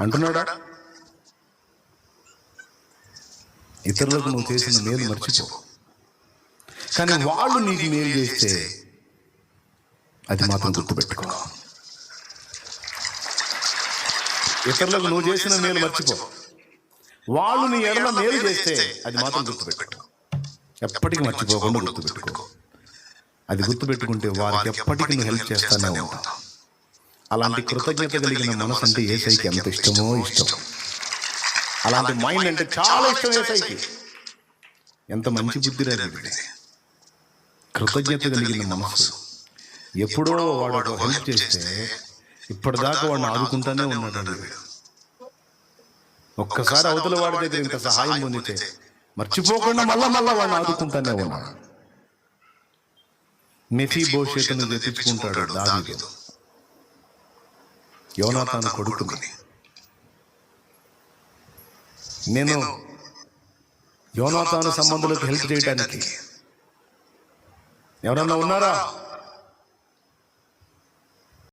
అంటున్నాడా? ఇతరులకు నువ్వు చేసిన మేలు మర్చిపో. కానీ వాళ్ళు నీకు మేలు చేస్తే అది మాత్రం గుర్తుపెట్టుకో. ఇతరులకు నువ్వు చేసిన మేలు మర్చిపో. వాళ్ళు నీ ఎడల మేలు చేస్తే అది మాత్రం గుర్తుపెట్టుకో. ఎప్పటికీ మర్చిపోకుండా గుర్తుపెట్టుకో. అది గుర్తుపెట్టుకుంటే వారికి ఎప్పటికీ నువ్వు హెల్ప్ చేస్తానే ఉంటావు. అలాంటి కృతజ్ఞత కలిగిన మనసు అంటే ఏసైకి ఎంత ఇష్టమో ఇష్టం. అలాంటి మైండ్ అంటే చాలా ఇష్టం ఏసైకి. ఎంత మంచి బుద్ధి రాదు కృతజ్ఞత కలిగిన మనసు ఎప్పుడో వాడు హెల్ప్ చేస్తే ఇప్పటిదాకా వాడిని ఆదుకుంటానే ఉన్నాడు ఒక్కసారి అవతల వాడి దగ్గర ఇంత సహాయం పొందితే మర్చిపోకుండా మళ్ళా మళ్ళా వాడిని ఆదుకుంటానే ఉన్నాడు. మెఫీ భవిష్యత్తును తెప్పించుకుంటాడు దావీదు. యోనాతాను కొడుకుని. నేను యోనాతాను సంబంధులకు హెల్ప్ చేయడానికి ఎవరన్నా ఉన్నారా?